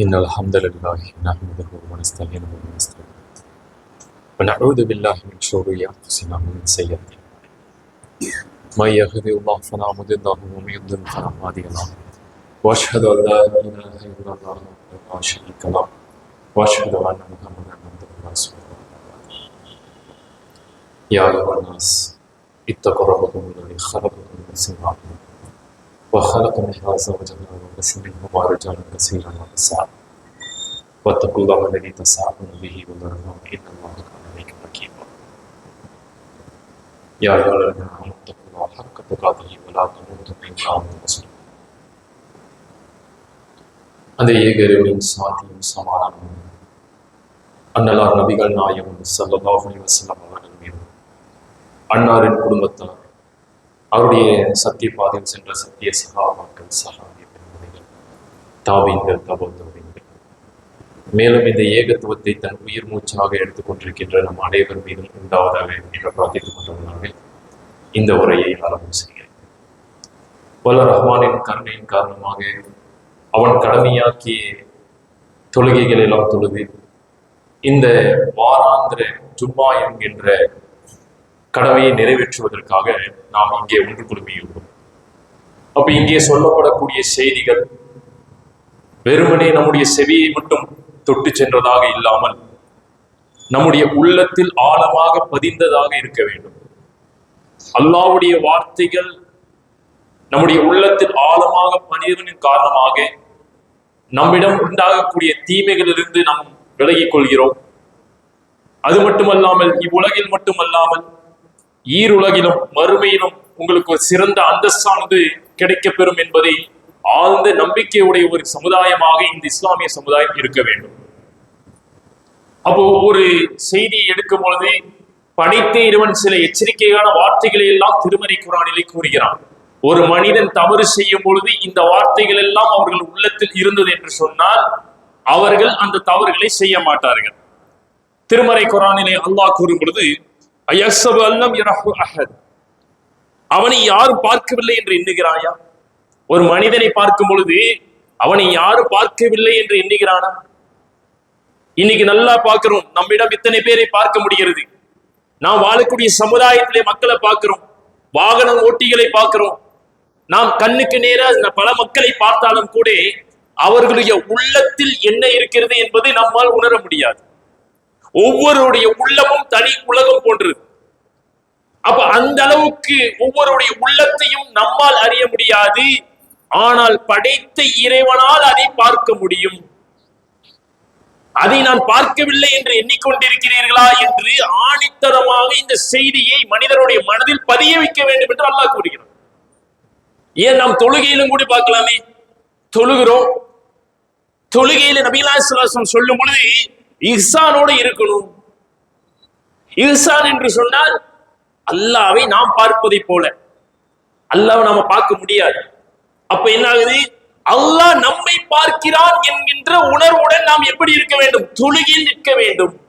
إن الحمد لله نحمده ونستعينه ونستغفره. ونعوذ بالله من شرور أنفسنا ومن سيئات من يهده الله فلا مضل له ومن يضلل فلا هادي له. وأشهد أن لا إله إلا الله وحده لا شريك له. وأشهد أن محمدا عبده ورسوله. يا أيها الناس اتقوا ربكم الذي خلقكم من نفس واحدة. وخلق منها زوجها وبث منهما رجالا كثيرا ونساء واتقوا الله الذي تساءلون به والارحام ان الله كان عليكم رقيبا يا ايها الذين امنوا اتقوا الله حق تقاته ولا تموتن الا وانتم مسلمون அந்த ஏகரின் சாந்தியும் சமாதானமும் அன்னலார் நபிகள் நாயகம் சல்லல்லாஹு அலைஹி வஸல்லம் அவர்கள் மீதும் அன்னாரின் குடும்பத்தார் அவருடைய சத்திய பாதையில் சென்ற சத்திய சகாபாக்கள் சகாபிய பெண்மணிகள் தாவீங்கள் தபோத்தவீங்கள் மேலும் இந்த ஏகத்துவத்தை தன் உயிர் மூச்சாக எடுத்துக்கொண்டிருக்கின்ற நம் அனைவர் மீதும் உண்டாவதாக என்று பிரார்த்தித்துக் கொண்டவர்களாக இந்த உரையை ஆரம்பம் செய்கிறேன். வல்ல ரஹ்மானின் கருணையின் காரணமாக அவன் கடமையாக்கிய தொழுகைகள் எல்லாம் தொழுது இந்த வாராந்திர ஜும்மா என்கின்ற கடமையை நிறைவேற்றுவதற்காக நாம் இங்கே ஒன்று குழுமியுள்ளோம். அப்ப இங்கே சொல்லப்படக்கூடிய செய்திகள் வெறுமனே நம்முடைய செவியை மட்டும் தொட்டு சென்றதாக இல்லாமல் நம்முடைய உள்ளத்தில் ஆழமாக பதிந்ததாக இருக்க வேண்டும். அல்லாவுடைய வார்த்தைகள் நம்முடைய உள்ளத்தில் ஆழமாக பதிவதன் காரணமாக நம்மிடம் உண்டாகக்கூடிய தீமைகளிலிருந்து நாம் விலகிக் கொள்கிறோம். அது மட்டுமல்லாமல் இவ்வுலகில் மட்டுமல்லாமல் ஈருலகிலும் மறுமையிலும் உங்களுக்கு ஒரு சிறந்த அந்தஸ்தானது கிடைக்கப் பெறும் என்பதை ஆழ்ந்த நம்பிக்கையுடைய ஒரு சமுதாயமாக இந்த இஸ்லாமிய சமுதாயம் இருக்க வேண்டும். அப்போ ஒரு செய்தியை எடுக்கும் பொழுது படைத்த இறைவன் சில எச்சரிக்கையான வார்த்தைகளை எல்லாம் திருமறை குரானிலே கூறுகிறான். ஒரு மனிதன் தவறு செய்யும் பொழுது இந்த வார்த்தைகள் எல்லாம் அவர்கள் உள்ளத்தில் இருந்தது என்று சொன்னால் அவர்கள் அந்த தவறுகளை செய்ய மாட்டார்கள். திருமறை குரானிலே அல்லாஹ் கூறும் பொழுது அயசபு அல்லம் இரஹு அஹத். அவனை யாரும் பார்க்கவில்லை என்று எண்ணுகிறாயா? ஒரு மனிதனை பார்க்கும் பொழுது அவனை யாரும் பார்க்கவில்லை என்று எண்ணுகிறானா? இன்னைக்கு நல்லா பார்க்கிறோம். நம்மிடம் இத்தனை பேரை பார்க்க முடிகிறது. நாம் வாழக்கூடிய சமுதாயத்திலே மக்களை பார்க்கிறோம். வாகனம் ஓட்டிகளை பார்க்கிறோம். நாம் கண்ணுக்கு நேராக பல மக்களை பார்த்தாலும் கூட அவர்களுடைய உள்ளத்தில் என்ன இருக்கிறது என்பதை நம்மால் உணர முடியாது. ஒவ்வொருடைய உள்ளமும் தனி உலகம் போன்றது. அப்ப அந்த அளவுக்கு ஒவ்வொருடைய உள்ளத்தையும் நம்மால் அறிய முடியாது. ஆனால் படைத்த இறைவனால் அதை பார்க்க முடியும். அதை நான் பார்க்கவில்லை என்று எண்ணிக்கொண்டிருக்கிறீர்களா என்று ஆணித்தரமாக இந்த செய்தியை மனிதருடைய மனதில் பதிய வைக்க வேண்டும் என்று அல்லாஹ் கூறுகிறான். ஏன் நாம் தொழுகையிலும் கூட பார்க்கலாமே? தொழுகிறோம். தொழுகையில நபீலாசம் சொல்லும் பொழுது இஹ்சானோடு இருக்கணும். இஹ்சான் என்று சொன்னால் அல்லாவை நாம் பார்ப்பதை போல. அல்லாவை நாம பார்க்க முடியாது. அப்ப என்ன ஆகுது அல்லாஹ் நம்மை பார்க்கிறான் என்கின்ற உணர்வுடன் நாம் எப்படி இருக்க வேண்டும்? தொழுகில் நிற்க வேண்டும்.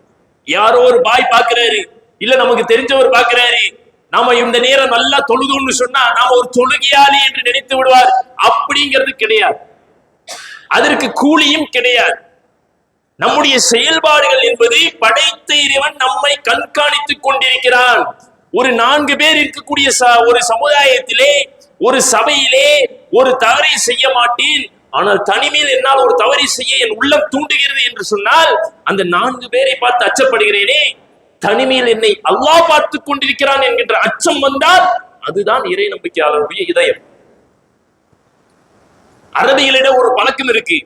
யாரோ ஒரு பாய் பார்க்கிறாரு. இல்ல நமக்கு தெரிஞ்சவர் பார்க்கிறாரு. நாம இந்த நேரம் நல்லா தொழுதுன்னு சொன்னா நாம ஒரு தொழுகையாளி என்று நினைத்து விடுவார். அப்படிங்கிறது கிடையாது. அதற்கு கூலியும் கிடையாது. நம்முடைய செயல்பாடுகள் என்பது படைத்த இறைவன் நம்மை கண்காணித்துக் கொண்டிருக்கிறான். ஒரு நான்கு பேர் இருக்கக்கூடிய ஒரு சமுதாயத்திலே ஒரு சபையிலே ஒரு தவறை செய்ய மாட்டேன். ஆனால் தனிமையில் என்னால் ஒரு தவறை செய்ய என் உள்ளம் தூண்டுகிறது என்று சொன்னால் அந்த நான்கு பேரை பார்த்து அச்சப்படுகிறேனே. தனிமையில் என்னை அல்லாஹ் பார்த்து கொண்டிருக்கிறான் என்கின்ற அச்சம் வந்தால் அதுதான் இறை நம்பிக்கையாளருடைய இதயம். அரபிகளிடம் ஒரு பழக்கம் இருக்கு.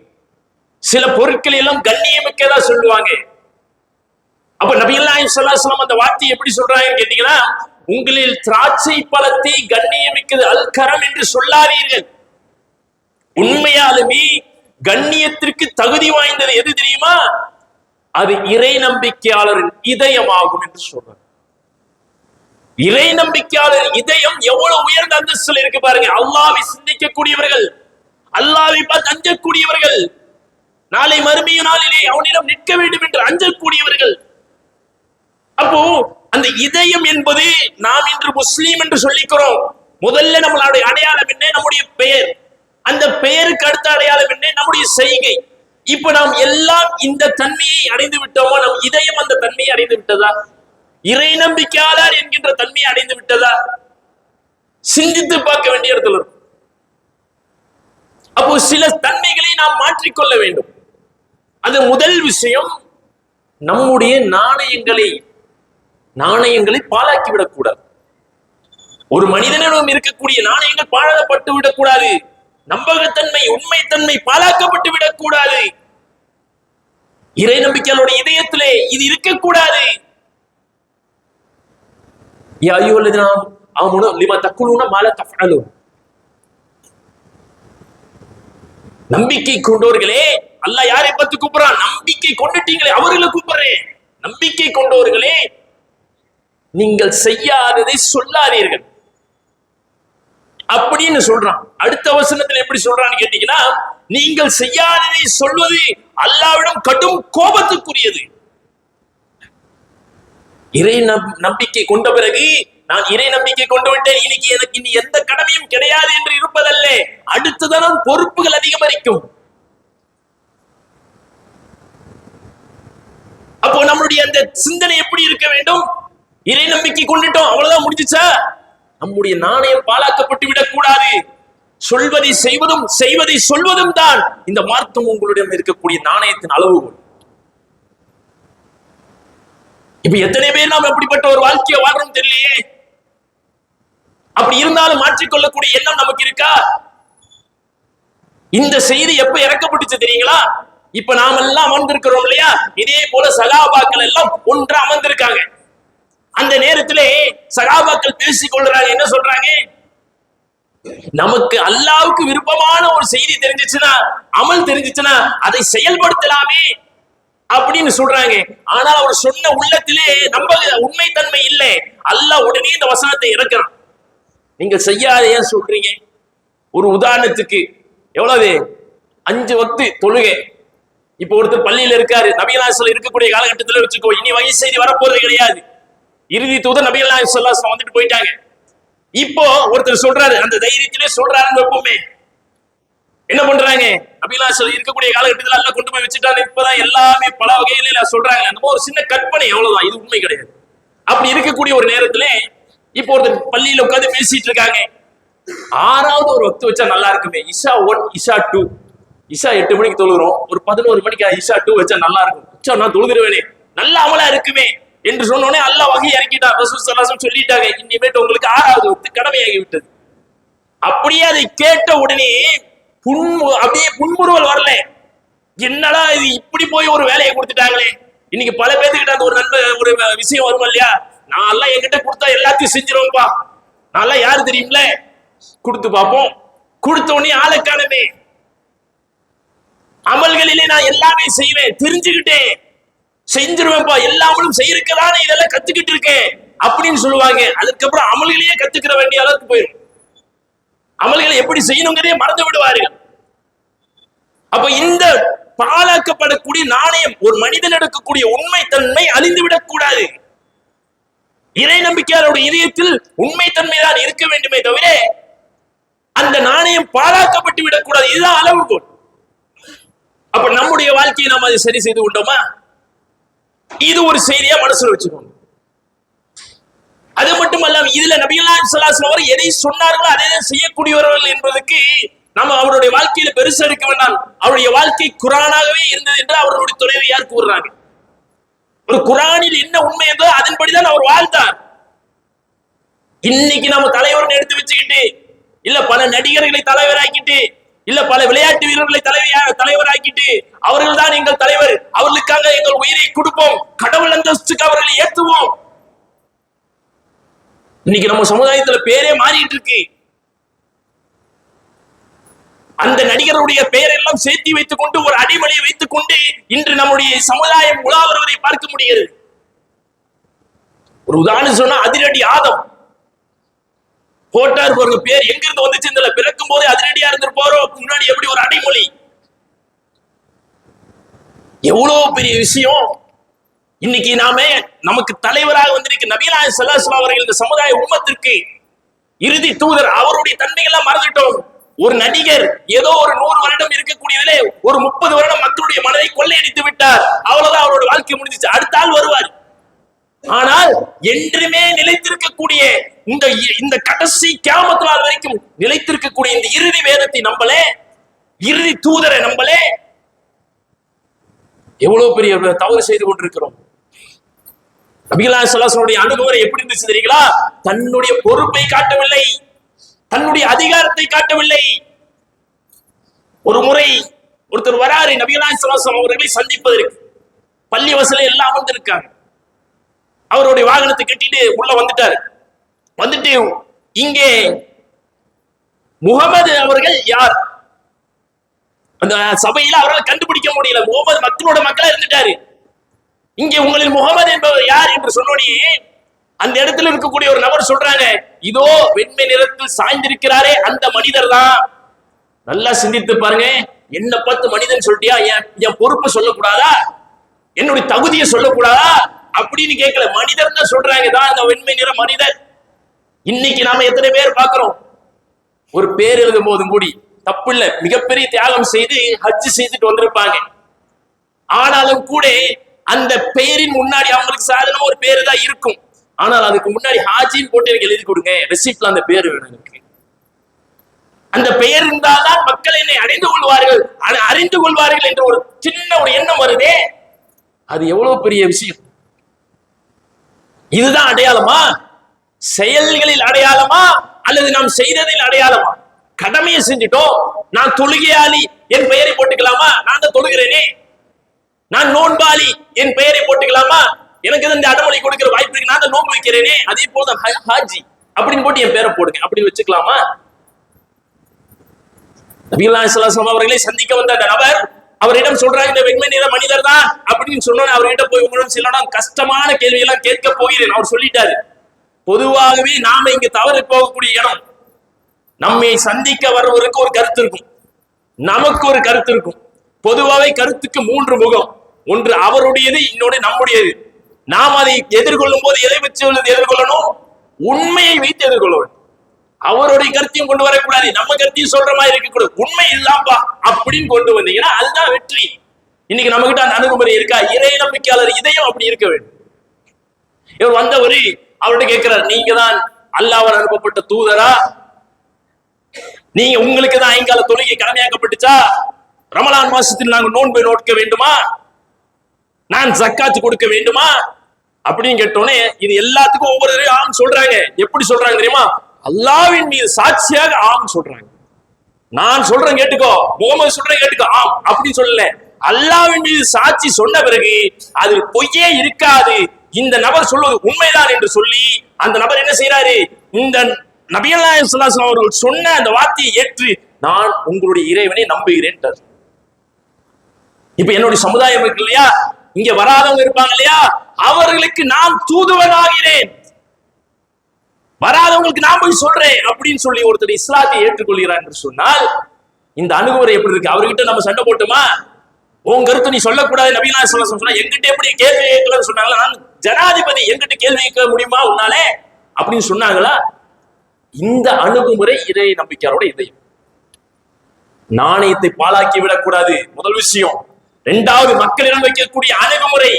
சில பொருட்கள் எல்லாம் கண்ணியமிக்கதா சொல்லுவாங்க. அப்ப நபியல்லாஹி சொல்லாஸ்லாம் அந்த வார்த்தையை எப்படி சொல்றாங்கன்னு கேட்டீங்கன்னா உங்களில் திராட்சை பழத்தை கண்ணியமிக்கது அல்கரம் என்று சொல்லாதீர்கள். உண்மையாலுமே கண்ணியத்திற்கு தகுதி வாய்ந்தது எது தெரியுமா? அது இறை நம்பிக்கையாளரின் இதயமாகும் என்று சொல்றார் இறை நம்பிக்கையாளர் இதயம் எவ்வளவு உயர்ந்த அந்தஸ்தில் இருக்கு பாருங்க. அல்லாவை சிந்திக்கக்கூடியவர்கள் அல்லாவை பார்த்து அஞ்சக்கூடியவர்கள் நாளை மறுமைய நாளிலே அவனிடம் நிற்க வேண்டும் என்று அஞ்சக்கூடியவர்கள் அப்போ அந்த இதயம் என்பது நாம் இன்று முஸ்லீம் என்று சொல்லிக்கிறோம். முதல்ல நம்மளுடைய அடையாளம் என்ன? நம்முடைய பெயர். அந்த பெயருக்கு அடுத்த அடையாளம் என்ன? நம்முடைய செய்கை. இப்ப நாம் எல்லாம் இந்த தன்மையை அடைந்து விட்டோமோ? நம் இதயம் அந்த தன்மையை அடைந்து விட்டதா? இறை நம்பிக்கையாளர் என்கின்ற தன்மையை அடைந்து விட்டதா? சிந்தித்து பார்க்க வேண்டிய இடத்துல இருக்கும். அப்போ சில தன்மைகளை நாம் மாற்றிக்கொள்ள வேண்டும். அது முதல் விஷயம் நம்முடைய நாணயங்களை நாணயங்களை பாழாக்கி விடக்கூடாது ஒரு மனிதனிடம் இருக்கக்கூடிய நாணயங்கள் பாழப்பட்டு விடக்கூடாது. நம்பகத்தன்மை உண்மைத்தன்மை பாழாக்கப்பட்டு விடக்கூடாது. இறை நம்பிக்கையாளருடைய இதயத்திலே இது இருக்கக்கூடாது. ஐயோ அல்லது நாம் ஆமனு லிமா தக்குலூன மால தஃஅலூன். நம்பிக்கை கொண்டவர்களே அல்ல யாரை பத்தி கூப்பிடுறான்? நம்பிக்கை கொண்டுட்டீங்களே அவர்களை கூப்பிடுறேன். நம்பிக்கை கொண்டவர்களே நீங்கள் செய்யாததை சொல்லாதீர்கள். அப்படின்னு சொல்றான். அடுத்த வசனத்துல எப்படி சொல்றான்னு கேட்டீங்கன்னா நீங்கள் செய்யாததை சொல்வது அல்லாவிடம் கடும் கோபத்துக்குரியது. இறை நம்- நம்பிக்கை கொண்ட பிறகு நான் இறை நம்பிக்கை கொண்டு விட்டேன். இன்னைக்கு எனக்கு இனி எந்த கடமையும் கிடையாது என்று இருப்பதல்ல அடுத்ததான் பொறுப்புகள் அதிகமரிக்கும். அப்போ நம்மளுடைய அந்த சிந்தனை எப்படி இருக்க வேண்டும்? இறை நம்பிக்கை கொண்டுட்டோம். அவ்வளவுதான் முடிஞ்சுச்சா? நம்முடைய நாணயம் பாழாக்கப்பட்டு விடக்கூடாது. சொல்வதை செய்வதும் செய்வதை சொல்வதும் தான் இந்த மார்க்கம் உங்களிடம் இருக்கக்கூடிய நாணயத்தின் அளவுகோல். இப்ப எத்தனை பேர் நாம் எப்படிப்பட்ட ஒரு வாழ்க்கையை வாழ்றோம் தெரியலையே? அப்படி இருந்தாலும் மாற்றிக்கொள்ளக்கூடிய எண்ணம் நமக்கு இருக்கா? இந்த செய்தி எப்ப இறக்கப்பட்டுச்சு தெரியுங்களா? இப்ப நாம எல்லாம் அமர்ந்திருக்கிறோம் இல்லையா? இதே போல சகாபாக்கள் எல்லாம் ஒன்றா அமர்ந்திருக்காங்க. அந்த நேரத்திலே சகாபாக்கள் பேசிக் கொள்றாங்க என்ன சொல்றாங்க? நமக்கு அல்லாவுக்கு விருப்பமான ஒரு செய்தி தெரிஞ்சிச்சுன்னா அமல் தெரிஞ்சிச்சுன்னா அதை செயல்படுத்தலாமே அப்படின்னு சொல்றாங்க. ஆனா அவர் சொன்ன உள்ளத்திலே நம்ப உண்மைத்தன்மை இல்லை. அல்லாஹ் உடனே இந்த வசனத்தை இறக்குறான். நீங்க செய்யாத ஏன் சொல்றீங்க? ஒரு உதாரணத்துக்கு எவ்வளவு? அஞ்சு வக்து தொழுகை. இப்போ ஒருத்தர் பள்ளியில இருக்காரு நபிகளாசல் இருக்கக்கூடிய காலகட்டத்தில் வச்சுக்கோ இனி வகை செய்தி வரப்போறது கிடையாது. இறுதி தூதர் நபிகளாசல்லாம் வந்துட்டு போயிட்டாங்க. இப்போ ஒருத்தர் சொல்றாரு அந்த தைரியத்திலே சொல்றாருன்னு வைப்போமே. என்ன பண்றாங்க? அபிலாஷல் இருக்கக்கூடிய காலகட்டத்தில் எல்லாம் கொண்டு போய் வச்சுட்டாங்க இப்பதான் எல்லாமே பல வகையில சொல்றாங்க. அந்த ஒரு சின்ன கற்பனை எவ்வளவுதான் இது உண்மை கிடையாது. அப்படி இருக்கக்கூடிய ஒரு நேரத்திலே இப்போ ஒருத்தர் பள்ளியில உட்காந்து பேசிட்டு இருக்காங்க. ஆறாவது ஒரு ஒத்து வச்சா நல்லா இருக்குமே. இஷா ஒன் இஷா டூ. இஷா எட்டு மணிக்கு தொழுகிறோம். ஒரு பதினோரு மணிக்கு இஷா டூ வச்சா நல்லா இருக்கும். இஷா நான் தொழுதுருவேனே நல்ல அமலா இருக்குமே என்று சொன்னோடனே அல்ல வகை இறக்கிட்டான். ரசூல் ஸல்லல்லாஹு சொல்லிட்டாங்க இனிமேட்டு உங்களுக்கு ஆறாவது ஒத்து கடமையாகி விட்டது அப்படியே அதை கேட்ட உடனே புன்மு அப்படியே புன்முறுவல் வரல. என்னடா இது இப்படி போய் ஒரு வேலையை கொடுத்துட்டாங்களே. இன்னைக்கு பல பேர்த்துக்கிட்ட அந்த ஒரு நல்ல ஒரு விஷயம் வரும் இல்லையா? நான் எல்லாம் என்கிட்ட கொடுத்தா எல்லாத்தையும் செஞ்சிருவோம்ப்பா நான் யாரு தெரியும்ல? கொடுத்து பார்ப்போம். கொடுத்த உடனே ஆளை அமல்களிலே நான் எல்லாமே செய்வேன். தெரிஞ்சுக்கிட்டேன். செஞ்சிருவேன்ப்பா எல்லாமலும் செய்யறதுக்குதானே இதெல்லாம் கத்துக்கிட்டு இருக்கேன். அப்படின்னு சொல்லுவாங்க. அதுக்கப்புறம் அமல்களையே கத்துக்கிற வேண்டிய அளவுக்கு போயிடும். அமல்களை எப்படி செய்யணுங்கிறதே மறந்து விடுவார்கள். அப்ப இந்த பாழாக்கப்படக்கூடிய நாணயம் ஒரு மனிதன் எடுக்கக்கூடிய உண்மை தன்மை அழிந்து விடக்கூடாது இறை நம்பிக்கையாளருடைய இதயத்தில் உண்மை தன்மைதான் இருக்க வேண்டுமே தவிர அந்த நாணயம் பாழாக்கப்பட்டு விடக்கூடாது. இதுதான் அளவுகோல். அப்ப நம்முடைய வாழ்க்கையை நாம் அதை சரி செய்து கொண்டோமா? இது ஒரு செய்தியா மனசுல வச்சுக்கோங்க. அது மட்டுமல்லாம இதுல நபிகளாம் சலாசலம் அவர் எதை சொன்னார்களோ அதை தான் செய்யக்கூடியவர்கள் என்பதற்கு நம்ம அவருடைய வாழ்க்கையில பெருசா இருக்க வேண்டாம். அவருடைய வாழ்க்கை குரானாகவே இருந்தது என்று அவர்களுடைய துணைவியார் கூறுறாங்க ஒரு குரானில் என்ன உண்மை என்றோ அதன்படிதான் அவர் வாழ்ந்தார். இன்னைக்கு நம்ம தலைவர்னு எடுத்து வச்சுக்கிட்டு இல்ல பல நடிகர்களை தலைவராக்கிட்டு இல்ல பல விளையாட்டு வீரர்களை தலைவியா தலைவராக்கிட்டு அவர்கள் தான் எங்கள் தலைவர் அவர்களுக்காக எங்கள் உயிரை கொடுப்போம் கடவுள் அந்தஸ்துக்கு அவர்களை ஏற்றுவோம். இன்னைக்கு நம்ம சமுதாயத்துல பேரே மாறிட்டு இருக்கு. அந்த நடிகருடைய பெயரெல்லாம் சேர்த்தி வைத்துக் கொண்டு ஒரு அடிமொழியை வைத்துக் கொண்டு இன்று நம்முடைய சமுதாயம் உலா வருவதை பார்க்க முடிகிறது. ஒரு உதாரணம் சொன்னா அதிரடி ஆதம். போட்டார் ஒரு பேர் எங்க இருந்து வந்துச்சு இந்த பிறக்கும் போதே அதிரடியா இருந்துட்டு போறோம் முன்னாடி எப்படி ஒரு அடிமொழி? எவ்வளவு பெரிய விஷயம். இன்னைக்கு நாமே நமக்கு தலைவராக வந்திருக்கு நபீலாய சல்லாஸ்லாம் அவர்கள் இந்த சமுதாய உம்மத்திற்கு இறுதி தூதர். அவருடைய தன்மைகள்லாம் மறந்துட்டோம். ஒரு நடிகர் ஏதோ ஒரு நூறு வருடம் இருக்கக்கூடியதிலே ஒரு முப்பது வருடம் மக்களுடைய மனதை கொள்ளையடித்து விட்டார். அவ்வளவுதான் அவரோட வாழ்க்கை முடிஞ்சிச்சு. அடுத்த ஆள் வருவார். ஆனால் என்றுமே நிலைத்திருக்கக்கூடிய இந்த இந்த கடைசி கியாமத் நாள் வரைக்கும் நிலைத்திருக்கக்கூடிய இந்த இறுதி வேதத்தை நம்பலே இறுதி தூதரை நம்பலே எவ்வளவு பெரிய தவறு செய்து கொண்டிருக்கிறோம். நபிகளா சலாசனுடைய அணுகுமுறை எப்படி இருந்துச்சு தெரியுங்களா? தன்னுடைய பொறுப்பை காட்டவில்லை. தன்னுடைய அதிகாரத்தை காட்டவில்லை. ஒரு முறை ஒருத்தர் வராரு நபிகலாய் சலாசம் அவர்களை சந்திப்பதற்கு. பள்ளி வசல எல்லாம் வந்திருக்காங்க அவருடைய வாகனத்தை கட்டிட்டு உள்ள வந்துட்டாரு. வந்துட்டு இங்கே முகமது அவர்கள் யார்? அந்த சபையில அவரால் கண்டுபிடிக்க முடியல. முகமது மக்களோட மக்களா இருந்துட்டாரு. இங்கே உங்களில் முகமது என்பவர் யார் என்று சொன்னோடனே அந்த இடத்துல இருக்கக்கூடிய ஒரு நபர் சொல்றாங்க இதோ வெண்மை நிறத்தில் சாய்ந்திருக்கிறாரே அந்த மனிதர் தான். நல்லா சிந்தித்து பாருங்க என்ன பார்த்து மனிதன் சொல்லிட்டியா? என் என் பொறுப்பை சொல்லக்கூடாதா? என்னுடைய தகுதியை சொல்லக்கூடாதா? அப்படின்னு கேட்கல. மனிதர் தான் சொல்றாங்க தான் அந்த வெண்மை நிற மனிதர் இன்னைக்கு நாம எத்தனை பேர் பாக்குறோம் ஒரு பேர் எழுதும் போதும் கூடி தப்பு இல்ல மிகப்பெரிய தியாகம் செய்து ஹஜ் செய்துட்டு வந்திருப்பாங்க. ஆனாலும் கூட அந்த பெயரின் முன்னாடி அவங்களுக்கு சாதனம் ஒரு பேரு தான் இருக்கும். ஆனால் அதுக்கு முன்னாடி ஹாஜின்னு போட்டு எனக்கு எழுதி கொடுங்க. ரெசிப்ட்ல அந்த பேர் வேணும் எனக்கு. அந்த பெயர் இருந்தால்தான் மக்கள் என்னை அடைந்து கொள்வார்கள். அறிந்து கொள்வார்கள் என்ற ஒரு சின்ன ஒரு எண்ணம் வருதே. அது எவ்வளவு பெரிய விஷயம். இதுதான் அடையாளமா? செயல்களில் அடையாளமா? அல்லது நாம் செய்ததில் அடையாளமா? கடமையை செஞ்சுட்டோம். நான் தொழுகையாளி என் பெயரை போட்டுக்கலாமா? நான் தான் தொழுகிறேனே. நான் நோன்பாளி என் பெயரை போட்டுக்கலாமா? எனக்கு இந்த அடமொழி கொடுக்கிற வாய்ப்பு இருக்கு. நான் தான் நோன்பு வைக்கிறேனே. அதே போல ஹாஜி. அப்படின்னு போட்டு என் பேரை போடுங்க. அப்படின்னு வச்சுக்கலாமா? நபிகளா அவர்களை சந்திக்க வந்த அந்த நபர் அவரிடம் சொல்றாங்க இந்த வெண்மை நிற மனிதர் தான். அப்படின்னு சொன்னோன்னு அவர்கிட்ட போய் உங்களிடம் சில கஷ்டமான கேள்வி எல்லாம் கேட்க போகிறேன். அவர் சொல்லிட்டாரு. பொதுவாகவே நாம இங்க தவறு போகக்கூடிய இடம் நம்மை சந்திக்க வருவருக்கு ஒரு கருத்து இருக்கும். நமக்கு ஒரு கருத்து இருக்கும். பொதுவாகவே கருத்துக்கு மூன்று முகம். ஒன்று அவருடையது இன்னொன்று நம்முடையது. நாம் அதை எதிர்கொள்ளும் போது எதை வச்சு எதிர்கொள்ளணும்? உண்மையை வைத்து எதிர்கொள்ள வேண்டும். அவருடைய கருத்தையும் கொண்டு வரக்கூடாது. நம்ம கருத்தையும் சொல்ற மாதிரி இருக்கக்கூடாது. உண்மை இல்லாம்பா அப்படின்னு கொண்டு வந்தீங்கன்னா அதுதான் வெற்றி. இன்னைக்கு நம்ம கிட்ட அந்த அணுகுமுறை இருக்கா? இறை நம்பிக்கையாளர் இதயம் அப்படி இருக்க வேண்டும். இவர் வந்தவர் அவர்கிட்ட கேட்கிறார் நீங்க தான் அல்லாஹ்வால் அனுப்பப்பட்ட தூதரா? நீங்க உங்களுக்கு தான் ஐங்கால தொழுகை கடமையாக்கப்பட்டுச்சா ரமலான் மாசத்தில் நாங்கள் நோன்பை நோட்க வேண்டுமா? நான் ஜக்காத்து கொடுக்க வேண்டுமா? அப்படின்னு கேட்டோன்னே இது எல்லாத்துக்கும் ஒவ்வொரு தடவையும் ஆம் சொல்றாங்க. எப்படி சொல்றாங்க தெரியுமா? அல்லாவின் மீது சாட்சியாக ஆம் சொல்றாங்க. நான் சொல்றேன் கேட்டுக்கோ. முகமது சொல்றேன் கேட்டுக்கோ. ஆம் அப்படி சொல்லல. அல்லாவின் மீது சாட்சி சொன்ன பிறகு அதில் பொய்யே இருக்காது. இந்த நபர் சொல்வது உண்மைதான் என்று சொல்லி அந்த நபர் என்ன செய்யறாரு இந்த நபியல்லாஹு ஸல்லல்லாஹு அவர்கள் சொன்ன அந்த வார்த்தையை ஏற்று நான் உங்களுடைய இறைவனை நம்புகிறேன் இப்ப என்னுடைய சமுதாயம் இருக்கு இல்லையா? இங்க வராதவங்க இருப்பாங்க இல்லையா? அவர்களுக்கு நான் தூதுவனாகிறேன். வராதவங்களுக்கு நான் போய் சொல்றேன் அப்படின்னு சொல்லி ஒருத்தர் இஸ்லாத்தை ஏற்றுக்கொள்கிறார் என்று சொன்னால் இந்த அணுகுமுறை எப்படி இருக்கு? அவர்கிட்ட நம்ம சண்டை போட்டுமா? உன் கருத்து நீ சொல்லக்கூடாது நபீனா சொல்ல சொன்னா எங்கிட்ட எப்படி கேள்வி கேட்கலன்னு சொன்னாங்களா? நான் ஜனாதிபதி எங்கிட்ட கேள்வி கேட்க முடியுமா உன்னாலே? அப்படின்னு சொன்னாங்களா? இந்த அணுகுமுறை இறை நம்பிக்கையாரோட இதயம். நாணயத்தை பாழாக்கி விடக்கூடாது. முதல் விஷயம். இரண்டாவது மக்களிடம் வைக்கக்கூடிய அணுகுமுறை.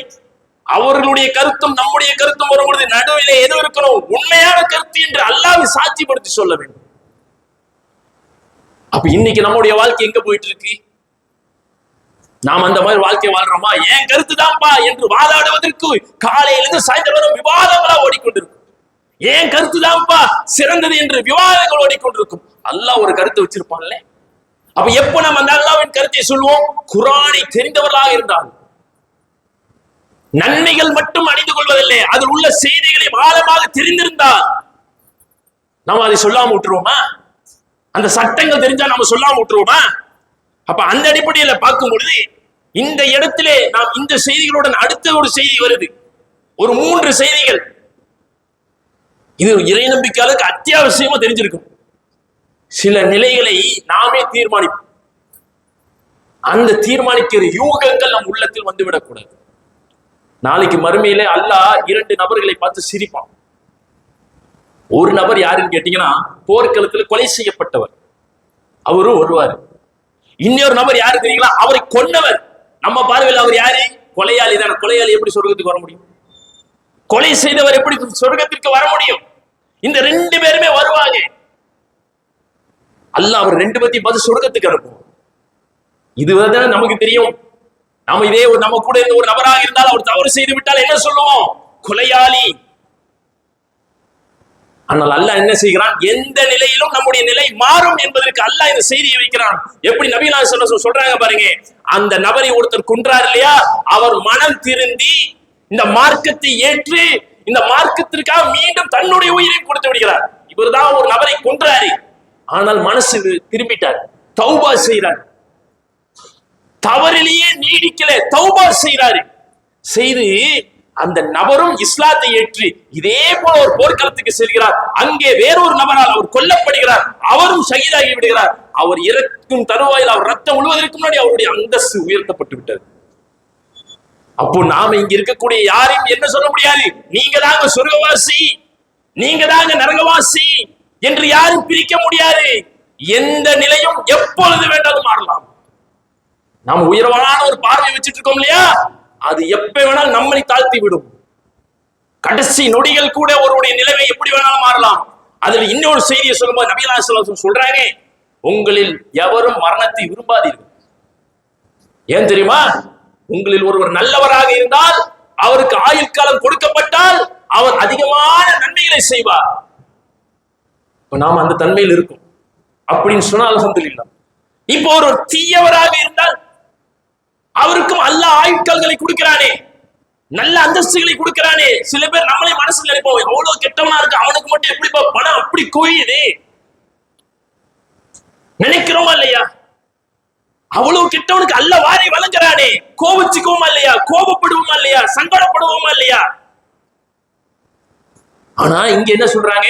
அவர்களுடைய கருத்தும் நம்முடைய கருத்தும் வரும்பொழுது நடுவிலே எது இருக்கணும்? உண்மையான கருத்து என்று அல்லாஹ் சாட்சிப்படுத்தி சொல்ல வேண்டும். அப்ப இன்னைக்கு நம்முடைய வாழ்க்கை எங்க போயிட்டு இருக்கு நாம் அந்த மாதிரி வாழ்க்கை வாழ்றோமா? என் கருத்து தான்ப்பா என்று வாதாடுவதற்கு காலையிலிருந்து சாயந்தரம் வரும் விவாதங்களா ஓடிக்கொண்டிருக்கும். ஏன் கருத்து தான்ப்பா சிறந்தது என்று விவாதங்கள் ஓடிக்கொண்டிருக்கும். அல்லாஹ் ஒரு கருத்து வச்சிருப்பான்ல? அப்ப எப்ப நம்ம அந்த அல்லாவின் கருத்தை சொல்லுவோம்? குரானை தெரிந்தவர்களாக இருந்தால் நன்மைகள் மட்டும் அணிந்து கொள்வதில்லை. அதில் உள்ள செய்திகளை ஆழமாக தெரிந்திருந்தால் நாம் அதை சொல்லாம விட்டுருவோமா? அந்த சட்டங்கள் தெரிஞ்சா நம்ம சொல்லாம விட்டுருவோமா? அப்ப அந்த அடிப்படையில பார்க்கும் பொழுது இந்த இடத்திலே நாம் இந்த செய்திகளுடன் அடுத்த ஒரு செய்தி வருது. ஒரு மூன்று செய்திகள். இது இறை நம்பிக்கையாளருக்கு அத்தியாவசியமா தெரிஞ்சிருக்கும். சில நிலைகளை நாமே தீர்மானிப்போம். அந்த தீர்மானிக்கிற யூகங்கள் நம் உள்ளத்தில் வந்துவிடக்கூடாது. நாளைக்கு மறுமையிலே அல்லாஹ் இரண்டு நபர்களை பார்த்து சிரிப்பான். ஒரு நபர் யாருன்னு கேட்டீங்கன்னா போர்க்களத்தில் கொலை செய்யப்பட்டவர். அவரும் வருவார். இன்னொரு நபர் யாரு தெரியுங்களா? அவரை கொன்னவர். நம்ம பார்வையில் அவர் யாரு? கொலையாளி தானே. கொலையாளி எப்படி சொர்க்கத்துக்கு வர முடியும்? கொலை செய்தவர் எப்படி சொர்க்கத்திற்கு வர முடியும்? இந்த ரெண்டு பேருமே வருவாங்க. அல்ல அவர் ரெண்டு பத்தி பார்த்து சொர்க்கத்துக்கு அனுப்புவோம் இதுதான் நமக்கு தெரியும். நாம இதே ஒரு நம்ம கூட இருந்த ஒரு நபராக இருந்தால் அவர் தவறு செய்து விட்டால் என்ன சொல்லுவோம்? கொலையாளி. ஆனால் அல்லா என்ன செய்கிறான்? எந்த நிலையிலும் நம்முடைய நிலை மாறும் என்பதற்கு அல்லாஹ் இந்த செய்தியை வைக்கிறான். எப்படி நபீலா சொல்ல சொல்றாங்க பாருங்க. அந்த நபரை ஒருத்தர் கொன்றார் இல்லையா? அவர் மனம் திருந்தி இந்த மார்க்கத்தை ஏற்று இந்த மார்க்கத்திற்காக மீண்டும் தன்னுடைய உயிரையும் கொடுத்து விடுகிறார். இவர்தான் ஒரு நபரை கொன்றாரு. ஆனால் மனசு திரும்பிட்டார். தௌபா செய்கிறார். தவறிலேயே நீடிக்கல. தௌபா செய்கிறாரு. செய்து அந்த நபரும் இஸ்லாத்தை ஏற்று இதே போல ஒரு போர்க்களத்துக்கு செல்கிறார். அங்கே வேறொரு நபரால் அவர் கொல்லப்படுகிறார். அவரும் ஷஹீதாகி விடுகிறார். அவர் இறக்கும் தருவாயில் அவர் ரத்தம் முழுவதற்கு முன்னாடி அவருடைய அந்தஸ்து உயர்த்தப்பட்டு விட்டது. அப்போ நாம இங்க இருக்கக்கூடிய யாரையும் என்ன சொல்ல முடியாது? நீங்க தாங்க சொர்க்கவாசி. நீங்க தாங்க நரகவாசி. என்று யாரும் பிரிக்க முடியாது. எந்த நிலையும் எப்பொழுது வேண்டாலும் மாறலாம். நாம் உயர்வான ஒரு பார்வை வச்சுட்டு இருக்கோம் இல்லையா? அது எப்ப வேணாலும் நம்மளை தாழ்த்தி விடும் கடைசி நொடிகள் கூட ஒருவருடைய நிலைமை எப்படி வேணாலும் மாறலாம். அதுல இன்னொரு செய்தியை சொல்லும்போது நபிலா சொல்லம் சொல்றாங்க உங்களில் எவரும் மரணத்தை விரும்பாதீர்கள். ஏன் தெரியுமா? உங்களில் ஒருவர் நல்லவராக இருந்தால் அவருக்கு ஆயுள் காலம் கொடுக்கப்பட்டால் அவர் அதிகமான நன்மைகளை செய்வார். இப்போ நாம் அந்த தன்மையில் இருக்கும். அப்படின்னு சொன்னால் அல்ஹம்துலில்லாஹ் இப்போ ஒரு தீயவராக இருந்தால் அவருக்கும் அல்ல ஆயுட்கால்களை கொடுக்கிறானே. நல்ல அந்தஸ்துகளை கொடுக்கிறானே. சில பேர் நம்மளே மனசுல நினைப்போம் எவ்வளவு கெட்டவனா இருக்கு அவனுக்கு மட்டும் எப்படி பணம் அப்படி குவியுது நினைக்கிறோமா இல்லையா? அவ்வளவு கெட்டவனுக்கு அல்ல வாரி வழங்குறானே. கோபிச்சுக்குவோமா இல்லையா? கோபப்படுவோமா இல்லையா? சங்கடப்படுவோமா இல்லையா? ஆனா இங்க என்ன சொல்றாங்க?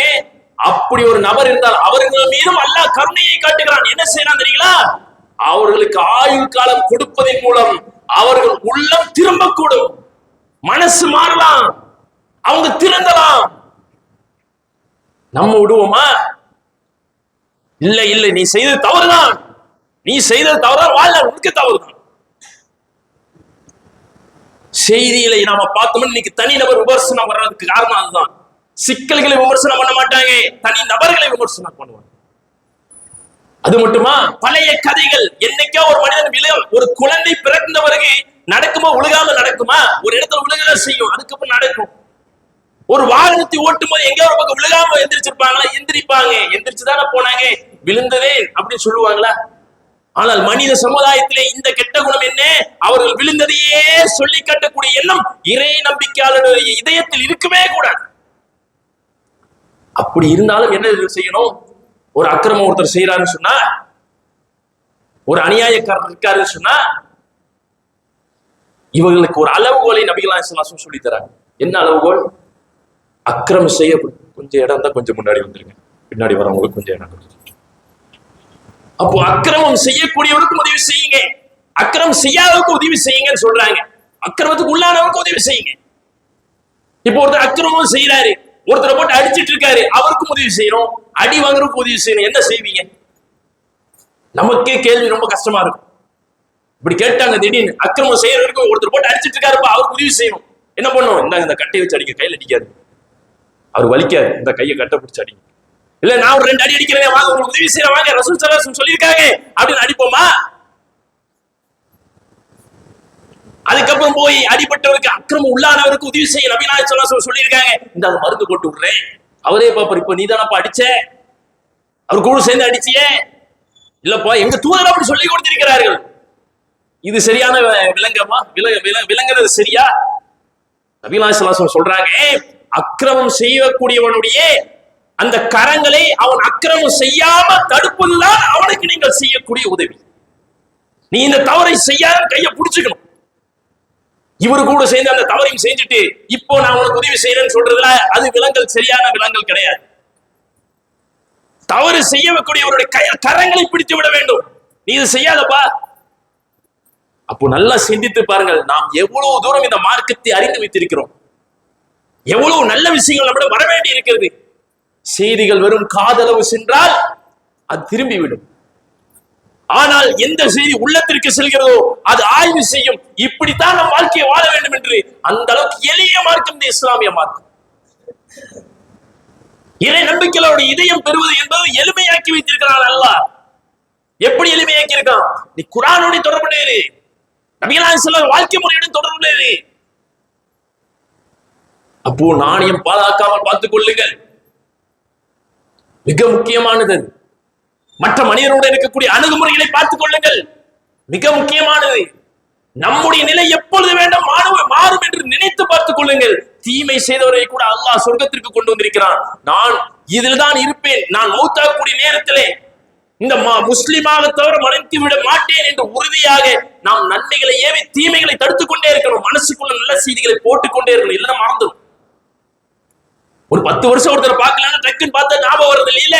அப்படி ஒரு நபர் இருந்தால் அவர்கள் மீதும் அல்லாஹ் கருணையை காட்டுகிறான். என்ன செய்யறான் தெரியுங்களா? அவர்களுக்கு ஆயுள் காலம் கொடுப்பதன் மூலம் அவர்கள் உள்ளம் திரும்பக்கூடும். மனசு மாறலாம். அவங்க திறந்தலாம் நம்ம விடுவோமா? இல்ல இல்ல. நீ செய்தது தவறுதான். நீ செய்தது தவறுதான். வாழ உனக்கு தவறுதான். செய்தியில நாம பார்த்தோம்னா இன்னைக்கு தனிநபர் விமர்சனம் வர்றதுக்கு காரணம் அதுதான். சிக்கல்களை விமர்சனம் பண்ண மாட்டாங்க. தனி நபர்களை விமர்சனம் பண்ணுவாங்க. அது மட்டுமா? பழைய கதைகள். என்னைக்கோ ஒரு மனிதன் விழ ஒரு குழந்தை பிறந்த பிறகு நடக்குமா? உழுகாம நடக்குமா? ஒரு இடத்துல உழுகல செய்யும். அதுக்கப்புறம் நடக்கும். ஒரு வாகனத்தை ஓட்டும் போது எங்க ஒரு பக்கம் விழுகாம எந்திரிச்சிருப்பாங்களா? எந்திரிப்பாங்க. எந்திரிச்சு தானே போனாங்க. விழுந்ததே அப்படின்னு சொல்லுவாங்களா? ஆனால் மனித சமுதாயத்திலே இந்த கெட்ட குணம் என்ன? அவர்கள் விழுந்ததையே சொல்லி காட்டக்கூடிய எண்ணம் இறை நம்பிக்கையாளருடைய இதயத்தில் இருக்கவே கூடாது. அப்படி இருந்தாலும் என்ன செய்யணும்? ஒரு அக்கிரமம் ஒருத்தர் செய்யறாருன்னு சொன்னா ஒரு அநியாயக்காரர் இருக்காருன்னு சொன்னா இவங்களுக்கு ஒரு அளவுகோலை நபிகளாம் இஸ்லாசும் சொல்லி தராங்க. என்ன அளவுகோல்? அக்கிரமம் செய்ய கொஞ்சம் இடம் தான் கொஞ்சம் முன்னாடி வந்துருங்க பின்னாடி வரவங்களுக்கு கொஞ்சம் இடம் அப்போ அக்கிரமம் செய்யக்கூடியவருக்கு உதவி செய்யுங்க. அக்கிரமம் செய்யாதவருக்கு உதவி செய்யுங்கன்னு சொல்றாங்க. அக்கிரமத்துக்கு உள்ளானவருக்கு உதவி செய்யுங்க. இப்போ ஒருத்தர் அக்கிரமம் செய்யறாரு ஒருத்தரை போட்டு அடிச்சிட்டு இருக்காரு. அவருக்கும் உதவி செய்யணும் அடி வாங்குறதுக்கு உதவி செய்யணும் என்ன செய்வீங்க? நமக்கே கேள்வி ரொம்ப கஷ்டமா இருக்கும். இப்படி கேட்டாங்க திடீர்னு. அக்கிரமம் செய்யறதுக்கு ஒருத்தர் போட்டு அடிச்சிட்டு இருக்காருப்பா. அவருக்கு உதவி செய்யணும். என்ன பண்ணும் இந்த இந்த கட்டையை வச்சு அடிக்க கையில் அடிக்காது. அவர் வலிக்காது. இந்த கையை கட்டை பிடிச்சி அடிங்க. இல்ல நான் ஒரு ரெண்டு அடி அடிக்கிறேன். வாங்க உங்களுக்கு உதவி செய்யற வாங்க ரசூல் சலாசம் சொல்லியிருக்காங்க. அப்படின்னு அடிப்போமா? அதுக்கப்புறம் போய் அடிபட்டவருக்கு அக்கிரமம் உள்ளானவருக்கு உதவி செய்ய நபிநாய சொல்லாசம் சொல்லியிருக்காங்க. இந்த மருந்து போட்டு விடுறேன். அவரே பாப்பாரு இப்ப நீதானப்பா அடிச்ச? அவர் கூட சேர்ந்து அடிச்சியே? இல்லப்பா எங்க தூதர் அப்படி சொல்லி கொடுத்திருக்கிறார்கள். இது சரியான விலங்கமா விலங்க விலங்குறது சரியா? நபிநாசலாசம் சொல்றாங்க அக்கிரமம் செய்யக்கூடியவனுடைய அந்த கரங்களை அவன் அக்கிரமம் செய்யாம தடுப்பதுதான் அவனுக்கு நீங்கள் செய்யக்கூடிய உதவி. நீ இந்த தவறை செய்யாத கையை பிடிச்சுக்கணும். இவரு கூட சேர்ந்து அந்த தவறையும் செஞ்சுட்டு இப்போ நான் உனக்கு உதவி செய்யறேன்னு சொல்றதுல அது விலங்கல் சரியான விலங்கல் கிடையாது. தவறு செய்யக்கூடியவருடைய கை கரங்களை பிடித்து விட வேண்டும். நீ இது செய்யாதப்பா. அப்போ நல்லா சிந்தித்து பாருங்கள் நாம் எவ்வளவு தூரம் இந்த மார்க்கத்தை அறிந்து வைத்திருக்கிறோம். எவ்வளவு நல்ல விஷயங்கள் நம்மிடம் வர வேண்டி இருக்கிறது. செய்திகள் வெறும் காதளவு சென்றால் அது திரும்பிவிடும். ஆனால் எந்த செய்தி உள்ளத்திற்கு செல்கிறதோ அது ஆய்வு செய்யும். இப்படித்தான் நம் வாழ்க்கையை வாழ வேண்டும் என்று அந்த அளவுக்கு எளிய மார்க்கம் இந்த இஸ்லாமிய மார்க்கம். இறை நம்பிக்கையோட இதயம் பெறுவது என்பது எளிமையாக்கி வைத்திருக்கிறான் அல்ல எப்படி எளிமையாக்கி இருக்கான் நீ குரானோட தொடர்புடைய இரு நபிகளாக சிலர் வாழ்க்கை முறையுடன் தொடர்புடைய அப்போ நாணயம் பாதுகாக்காமல் பார்த்துக் கொள்ளுங்கள். மிக முக்கியமானது. மற்ற மனிதனோடு இருக்கக்கூடிய அணுகுமுறைகளை பார்த்துக் கொள்ளுங்கள். மிக முக்கியமானது நம்முடைய நிலை எப்பொழுது வேண்டும் மாறும் மாறும் என்று நினைத்து பார்த்துக் கொள்ளுங்கள். தீமை செய்தவரை கூட அல்லாஹ் சொர்க்கத்திற்கு கொண்டு வந்திருக்கிறான். நான் இதில் தான் இருப்பேன். நான் மௌத்தாகக்கூடிய நேரத்திலே இந்த முஸ்லிமாக தவிர மறைத்து விட மாட்டேன் என்று உறுதியாக நாம் நன்மைகளை ஏவி தீமைகளை தடுத்துக் கொண்டே இருக்கணும். மனசுக்குள்ள நல்ல செய்திகளை போட்டுக்கொண்டே இருக்கணும். இல்லைன்னா மறந்துடும். ஒரு பத்து வருஷம் ஒருத்தர் பார்க்கலன்னா டக்குன்னு பார்த்தா ஞாபகம் வருது இல்லையில?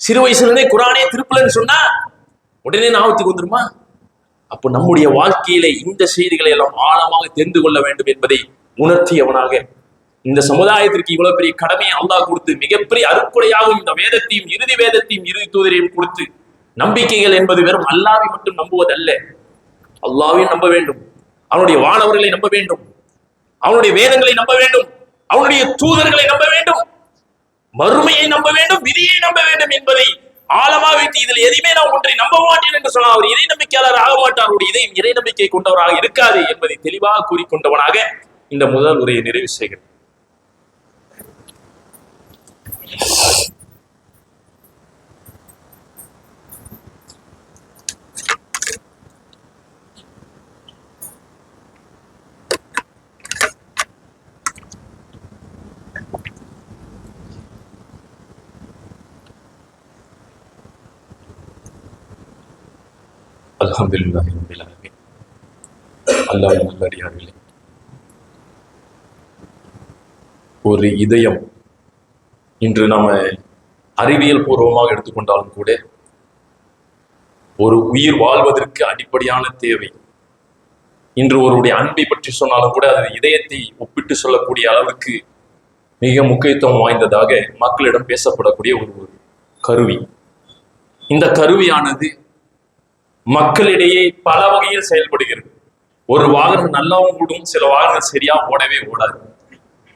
சிறு வயசுல இருந்தே குரானே திருப்பலன்னு சொன்னா உடனே ஞாபகத்துக்கு வந்துருமா? அப்போ நம்முடைய வாழ்க்கையிலே இந்த செய்திகளை எல்லாம் ஆழமாக தெரிந்து கொள்ள வேண்டும் என்பதை உணர்த்தியவனாக. இந்த சமுதாயத்திற்கு இவ்வளவு பெரிய கடமையை அல்லாஹ் கொடுத்து மிகப்பெரிய அருக்குறையாகவும் இந்த வேதத்தையும் இறுதி வேதத்தையும் இறுதி தூதரையும் கொடுத்து நம்பிக்கைகள் என்பது வெறும் அல்லாவை மட்டும் நம்புவதல்ல. அல்லாவையும் நம்ப வேண்டும். அவனுடைய வானவர்களை நம்ப வேண்டும். அவனுடைய வேதங்களை நம்ப வேண்டும். அவனுடைய தூதர்களை நம்ப வேண்டும். மறுமையை நம்ப வேண்டும் விதியை நம்ப வேண்டும் என்பதை ஆழமா வைத்து இதில் எதையுமே நான் ஒன்றை நம்ப மாட்டேன் என்று சொன்னால் அவர் இறை நம்பிக்கையாளர் ஆக மாட்டார். அவருடைய இதயம் இறை நம்பிக்கை கொண்டவராக இருக்காது என்பதை தெளிவாக கூறிக்கொண்டவனாக இந்த முதல் உரையை நிறைவு செய்கிறேன். அல்ஹம்துலில்லாஹி ரப்பில் அல்லாஹ் நல்லடியார்களே. ஒரு இதயம் இன்று நாம் அறிவியல் பூர்வமாக எடுத்துக்கொண்டாலும் கூட ஒரு உயிர் வாழ்வதற்கு அடிப்படையான தேவை. இன்று ஒருவருடைய அன்பை பற்றி சொன்னாலும் கூட அது இதயத்தை ஒப்பிட்டு சொல்லக்கூடிய அளவுக்கு மிக முக்கியத்துவம் வாய்ந்ததாக மக்களிடம் பேசப்படக்கூடிய ஒரு ஒரு கருவி. இந்த கருவியானது மக்களிடையே பல வகையில் செயல்படுகிறது. ஒரு வாகனம் நல்லாவும் ஓடும் சில வாகனம் சரியா ஓடவே ஓடாது.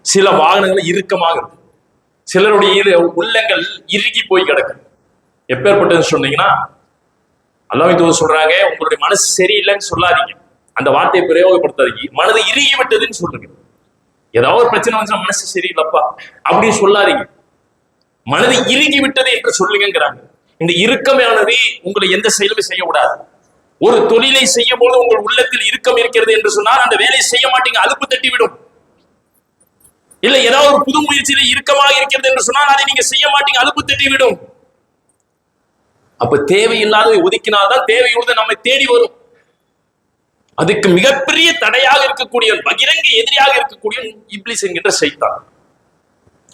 சில வாகனங்கள் இறுக்கமாக இருக்கும். சிலருடைய உள்ளங்கள் இறுகி போய் கிடக்கு எப்பேற்பட்டதுன்னு சொன்னீங்கன்னா அல்லாஹ் தூதர் சொல்றாங்க உங்களுடைய மனசு சரியில்லைன்னு சொல்லாதீங்க. அந்த வார்த்தையை பிரயோகப்படுத்தாதீங்க. மனது இறுகி விட்டதுன்னு சொல்லுங்க. ஏதாவது ஒரு பிரச்சனை வந்துச்சுன்னா மனசு சரியில்லப்பா. அப்படின்னு சொல்லாதீங்க. மனது இறுகி விட்டது என்று சொல்லுங்கிறாங்க இந்த இறுக்கமானது உங்களை எந்த செயலுமே செய்யக்கூடாது. ஒரு தொழிலை செய்யும் போது உங்கள் உள்ளத்தில் இறுக்கம் இருக்கிறது என்று சொன்னால் அந்த வேலையை செய்ய மாட்டீங்க அலுப்பு தட்டிவிடும். இல்ல ஏதாவது ஒரு புது முயற்சியில இறுக்கமாக இருக்கிறது என்று சொன்னால் அதை நீங்க செய்ய மாட்டீங்க அலுப்பு தட்டிவிடும். அப்ப தேவையில்லாததை ஒதுக்கினால்தான் தேவையுள்ளதை நம்மை தேடி வரும். அதுக்கு மிகப்பெரிய தடையாக இருக்கக்கூடிய பகிரங்க எதிரியாக இருக்கக்கூடிய இப்லிஸ் என்கின்ற சைத்தான்.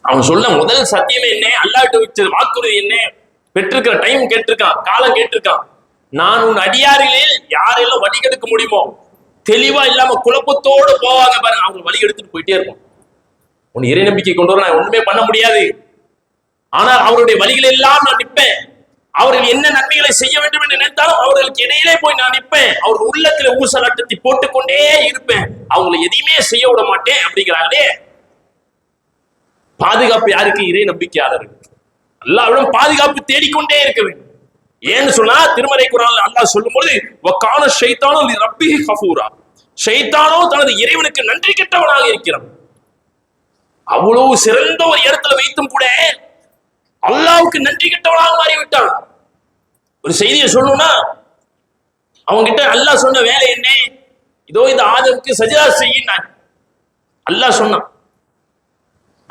அவன் சொல்ல முதல் சத்தியமே என்ன? அல்லாட்டு வச்சது வாக்குறுதி என்ன? பெற்றிருக்கிற டைம் கேட்டிருக்கான் காலம் கேட்டிருக்கான். நான் உன் அடியாரிலே யாரெல்லாம் வழி கெடுக்க முடியுமோ தெளிவா இல்லாம குழப்பத்தோடு போவாங்க பாருங்க. அவங்க வழி எடுத்துட்டு போயிட்டே இருக்கும் உன் இறை நம்பிக்கை கொண்டு வர நான் ஒண்ணுமே பண்ண முடியாது. ஆனால் அவருடைய வழிகள் எல்லாம் நான் நிற்பேன். அவர்கள் என்ன நன்மைகளை செய்ய வேண்டும் என்று நினைத்தாலும் அவர்களுக்கு இடையிலே போய் நான் நிற்பேன். அவர் உள்ளத்துல ஊசலாட்டத்தை போட்டுக்கொண்டே இருப்பேன். அவங்களை எதையுமே செய்ய விட மாட்டேன் அப்படிங்கிறாங்களே பாதுகாப்பு யாருக்கு? இறை நம்பிக்கையாளர்கள் அல்லாவிடம் பாதுகாப்பு தேடிக்கொண்டே இருக்க வேண்டும். ஏன்னு சொன்னா திருமறை குரான் அல்லாஹ் சொல்லும்போது வக்கான ஷைத்தானோ ரப்பி கஃபூரா. ஷைத்தானோ தனது இறைவனுக்கு நன்றி கெட்டவனாக இருக்கிறான். அவ்வளவு சிறந்த ஒரு இடத்துல வைத்தும் கூட அல்லாவுக்கு நன்றி கெட்டவனாக மாறிவிட்டான். ஒரு செய்தியை சொல்லணும்னா அவங்கிட்ட அல்லாஹ் சொன்ன வேலை என்ன? இதோ இந்த ஆதவுக்கு சஜிதா செய்யினான் அல்லாஹ் சொன்னான்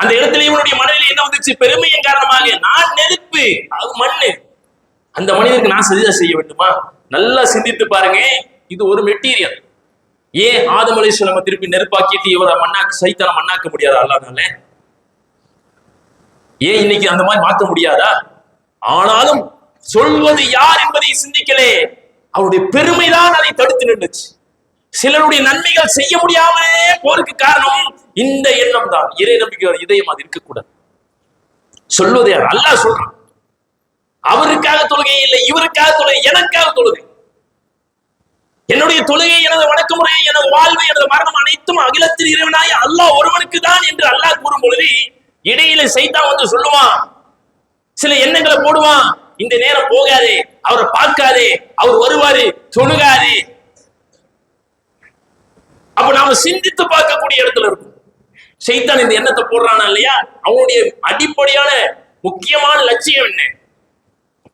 அந்த இடத்துல இவனுடைய மனதில் என்ன வந்துச்சு? பெருமையின் காரணமாக. நான் நெருப்பு. அது மண்ணு. அந்த மனிதனுக்கு நான் சரியா செய்ய வேண்டுமா? நல்லா சிந்தித்து பாருங்க. இது ஒரு மெட்டீரியல். ஏன் ஆதம் திருப்பி நெருப்பாக்கிட்டு இவரை மண்ணாக்கு சைத்தான மண்ணாக்க முடியாதா அல்லாஹ்னால ஏன் இன்னைக்கு அந்த மாதிரி மாற்ற முடியாதா? ஆனாலும் சொல்வது யார் என்பதை சிந்திக்கலே. அவருடைய பெருமைதான் அதை தடுத்து நின்றுச்சு. சிலருடைய நன்மைகள் செய்ய முடியாமலே போருக்கு காரணம் இந்த எண்ணம் தான் இறை நம்பிக்கையோட இதயம் அது இருக்கக்கூடாது. சொல்வது யார் அல்லாஹ் சொல்றான். அவருக்காக தொழுகை இல்லை இவருக்காக தொழுகை எனக்காக தொழுகை. என்னுடைய தொழுகை எனது வணக்க முறையை எனது வாழ்வு எனது மரணம் அனைத்தும் அகிலத்தில் இறைவனாய் அல்லாஹ் ஒருவனுக்கு தான் என்று அல்லாஹ் கூறும் பொழுது இடையில செய்தா வந்து சொல்லுவான். சில எண்ணங்களை போடுவான். இந்த நேரம் போகாதே அவரை பார்க்காதே அவர் வருவாரு தொழுகாதே. அப்ப நாம சிந்தித்து பார்க்கக்கூடிய இடத்துல இருக்கும். செய்தான் இந்த எண்ணத்தை போடுறானா இல்லையா? அவனுடைய அடிப்படையான முக்கியமான லட்சியம் என்ன?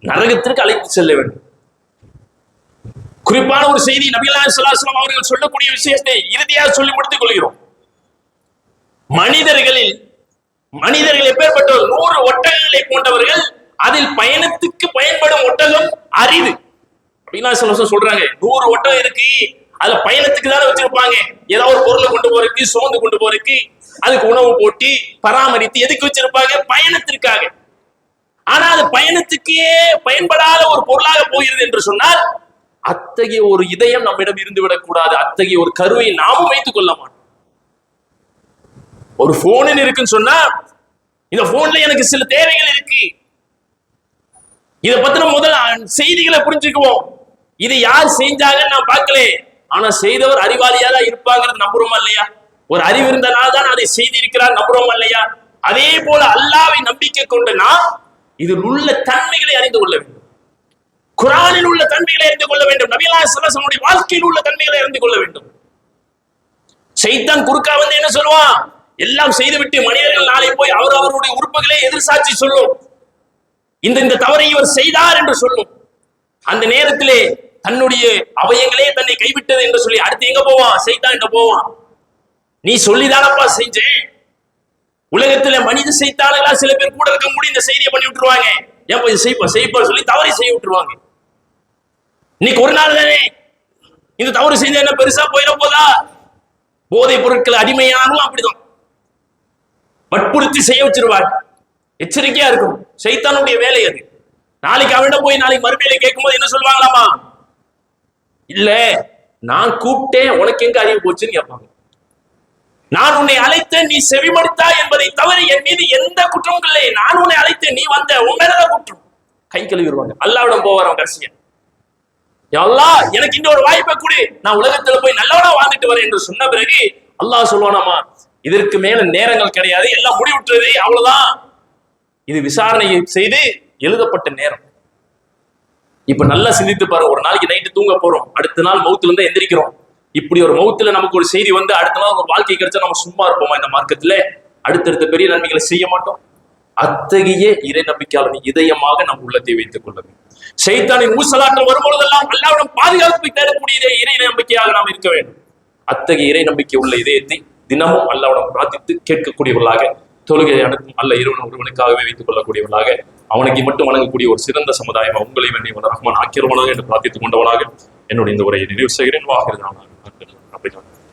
நரகத்திற்கு அழைத்து செல்ல வேண்டும். குறிப்பான ஒரு செய்தி நபிலா சலாசலம் அவர்கள் சொல்லக்கூடிய விஷயத்தை இறுதியாக சொல்லி முடித்துக் கொள்கிறோம். மனிதர்களில் மனிதர்கள் எப்பேற்பட்டவர் நூறு ஒட்டகங்களை கொண்டவர்கள் அதில் பயணத்துக்கு பயன்படும் ஒட்டகம் அரிது. அப்படின்னா சொல்றாங்க நூறு ஒட்டகம் இருக்கு அதுல பயணத்துக்கு தானே வச்சிருப்பாங்க. ஏதாவது ஒரு பொருளை கொண்டு போறதுக்கு சோர்ந்து கொண்டு போறதுக்கு அதுக்கு உணவு போட்டி பராமரித்து எதுக்கு வச்சிருப்பாங்க? பயணத்திற்காக. ஆனா அது பயணத்துக்கே பயன்படாத ஒரு பொருளாக போகிறது என்று சொன்னால் அத்தகைய ஒரு இதயம் நம்மிடம் இருந்து விடக்கூடாது அத்தகைய ஒரு கருவை நாமும் வைத்துக் கொள்ள மாட்டோம். ஒரு போன் இருக்குன்னு சொன்னா இந்த போன்ல எனக்கு சில தேவைகள் இருக்கு. இத பத்தின முதல் செய்திகளை புரிஞ்சுக்குவோம். இது யார் செஞ்சாங்கன்னு நான் பார்க்கல. ஆனா செய்தவர் அறிவாளியா தான் இருப்பாங்கிறது நம்புறோமா இல்லையா? ஒரு அறிவு தான் அதை செய்திருக்கிறார் நம்புறோம் இல்லையா? அதே போல அல்லாவை நம்பிக்கை கொண்டு நாம் இதில் உள்ள தன்மைகளை அறிந்து கொள்ள வேண்டும். குரானில் உள்ள தன்மைகளை அறிந்து கொள்ள வேண்டும். நபிலா சலசனுடைய வாழ்க்கையில் உள்ள தன்மைகளை அறிந்து கொள்ள வேண்டும். சைத்தான் குறுக்கா வந்து என்ன சொல்லுவான் எல்லாம் செய்துவிட்டு மனிதர்கள் நாளை போய் அவர் அவருடைய உறுப்புகளை எதிர்சாட்சி சொல்லும். இந்த இந்த தவறை இவர் செய்தார் என்று சொல்லும். அந்த நேரத்திலே தன்னுடைய அவயங்களே தன்னை கைவிட்டது என்று சொல்லி அடுத்து எங்க போவான்? செய்தான் என்று போவான். நீ சொல்லிதானப்பா செஞ்சேன். உலகத்துல மனித செய்தாளர்களா சில பேர் கூட இருக்க முடியும் இந்த செய்தியை பண்ணி விட்டுருவாங்க. ஏன் இது செய்ப்பா செய்ப்பா சொல்லி தவறை செய்ய விட்டுருவாங்க. இன்னைக்கு ஒரு நாள் தானே. இந்த தவறு செஞ்ச என்ன பெருசா போயிட போதா? போதை பொருட்கள் அடிமையானவும் அப்படிதான். வற்புறுத்தி செய்ய வச்சிருவாங்க எச்சரிக்கையா இருக்கும். சைத்தானுடைய வேலை அது. நாளைக்கு அவன்கிட்ட போய் நாளைக்கு மறுமையில கேட்கும்போது என்ன சொல்லுவாங்களாமா? இல்ல நான் கூப்பிட்டேன். உனக்கு எங்க அறிவு போச்சுன்னு கேட்பாங்க. நான் உன்னை அழைத்தேன் நீ செவிமடுத்தா என்பதை தவிர என் மீது எந்த குற்றமும் இல்லை. நான் உன்னை அழைத்தேன் நீ வந்த உன் மேலதான் குற்றம். கை கழுவிடுவாங்க அல்லாவிடம் போவாராம் கடைசியா. அல்லாஹ் எனக்கு இந்த ஒரு வாய்ப்பை கொடு. நான் உலகத்துல போய் நல்லவனா வாழ்ந்துட்டு வரேன் என்று சொன்ன பிறகு அல்லாஹ் சொல்லுவானாமா இதற்கு மேல நேரங்கள் கிடையாது. எல்லாம் முடிவுற்றது. அவ்வளவுதான். இது விசாரணையை செய்து எழுதப்பட்ட நேரம். இப்ப நல்லா சிந்தித்து பாரு ஒரு நாளைக்கு நைட்டு தூங்க போறோம். அடுத்த நாள் மௌத்துல இருந்து எந்திரிக்கிறோம். இப்படி ஒரு மௌத்துல நமக்கு ஒரு செய்தி வந்து அடுத்த நாள் ஒரு வாழ்க்கை கிடைச்சா நம்ம சும்மா இருப்போமா இந்த மார்க்கத்துல? அடுத்தடுத்த பெரிய நன்மைகளை செய்ய மாட்டோம். அத்தகைய இறை நம்பிக்கையாளர் இதயமாக நம் உள்ளத்தை வைத்துக் கொள்ள வேண்டும். சைத்தானின் ஊசலாட்டம் வரும்பொழுதெல்லாம் அல்லாவிடம் பாதுகாப்பு தரக்கூடிய இறை நம்பிக்கையாக நாம் இருக்க வேண்டும். அத்தகைய இறை நம்பிக்கை உள்ள இதயத்தை தினமும் அல்லாவிடம் பிரார்த்தித்து கேட்கக்கூடியவர்களாக தொழுகை அனுப்பும் அல்ல இறைவன் ஒருவனுக்காகவே வைத்துக் கொள்ளக்கூடியவர்களாக அவனுக்கு மட்டும் வழங்கக்கூடிய ஒரு சிறந்த சமுதாயம் உங்களையும் என்னை ரஹ்மான் ஆக்கிரவனாக என்று பிரார்த்தித்துக் கொண்டவனாக என்னுடைய இந்த உரையை நிறைவு செய்கிறேன். வாகிறது அப்படின்னு